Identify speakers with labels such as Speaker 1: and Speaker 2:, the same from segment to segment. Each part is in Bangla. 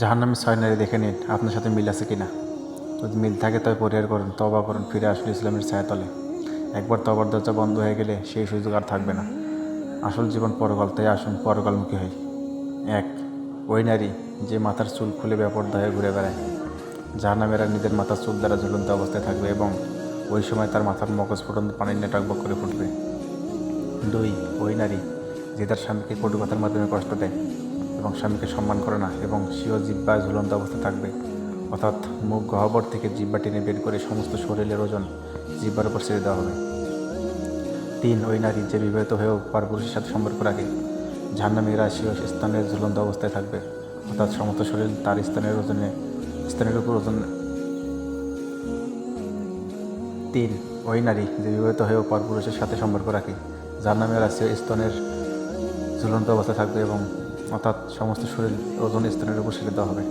Speaker 1: জাহান্নামে ছয় নারী দেখে নিন, আপনার সাথে মিল আছে কিনা। যদি মিল থাকে তবে পরিহার করুন তবা করুন, ফিরে আসুন ইসলামের ছায়াতলে। একবার তবার দরজা বন্ধ হয়ে গেলে সেই সুযোগ আর থাকবে না। আসল জীবন পরকাল তাই আসুন, পরকালমুখী হই। এক, ওই নারী যে মাথার চুল খুলে ব্যাপারদা হয়ে ঘুরে বেড়ায়। জাহান্নামেরা নিজের মাথার চুল দ্বারা ঝুলন্ত অবস্থায় থাকবে এবং ওই সময় তার মাথার মগজ ফুটন্ত পানির নেটক করে ফুটবে। দুই, ওই নারী যে তার স্বামীকে কটু কথার মাধ্যমে কষ্ট দেয়। এবং স্বামীকে সম্মান করে না এবং স্বীয় জিব্বায় ঝুলন্ত অবস্থায় থাকবে। অর্থাৎ মুখ গহ্বর থেকে জিব্বা টেনে বের করে সমস্ত শরীরের ওজন জিব্বার উপর ছেড়ে দেওয়া হবে। তিন, ওই নারী যে বিবাহিত হয়েও পরপুরুষের সাথে সম্পর্ক রাখে ঝান্নামেরা স্বীয় স্থানের ঝুলন্ত অবস্থায় থাকবে। অর্থাৎ সমস্ত শরীর তার স্থানের ওজনে, স্থানের উপর ওজন। তিন, ওই নারী যে বিবাহিত হয়েও পরপুরুষের সাথে সম্পর্ক রাখে যার নামে স্তনের ঝুলন্ত অবস্থায় থাকবে এবং অর্থাৎ সমস্ত শরীর ওজন স্তনের উপর ছেড়ে দেওয়া হবে।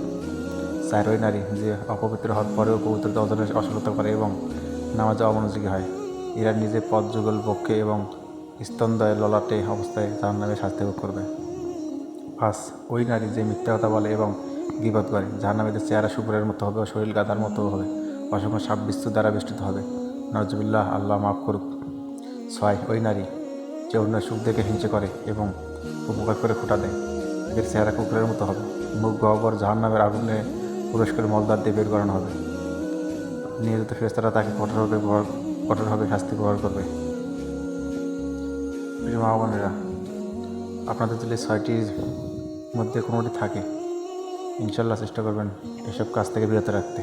Speaker 1: চার ওই নারী যে অপবিত্র হওয়ার পরেও পবিত্রতা অর্জনের অসফলতা করে এবং নামাজে অমনোযোগী হয়। এরা নিজে পদ যুগল পক্ষে এবং স্তনদয় ললাটে অবস্থায় তার নামে শাস্তি ভোগ করবে। পাঁচ ওই নারী যে মিথ্যা কথা বলে এবং বিপদ করে যার নামে চেহারা শুকুরের মতো হবে ও শরীর গাদার মতো হবে। অসংখ্য সাপ বিস্তু দ্বারা বেষ্টিত হবে। নজবুল্লাহ আল্লাহ মাফ করুক। ছয়, ওই নারী যে অন্য সুখ দেখে হিংসে করে এবং উপকার করে ফুটা দেয়। এদের চেহারা কুকুরের মতো হবে। মুখ গহবর জাহান নামের আগুনে প্রবেশ করে মলদার দিয়ে বের করানো হবে। নিয়োজিত ফেরেস্তারা তাকে কঠোরভাবে কঠোরভাবে শাস্তি ব্যবহার করবে। প্রিয় মা আপনাদের যদি ছয়টির মধ্যে কোনোটি থাকে ইনশাল্লাহ চেষ্টা করবেন এসব কাজ থেকে বিরত রাখতে।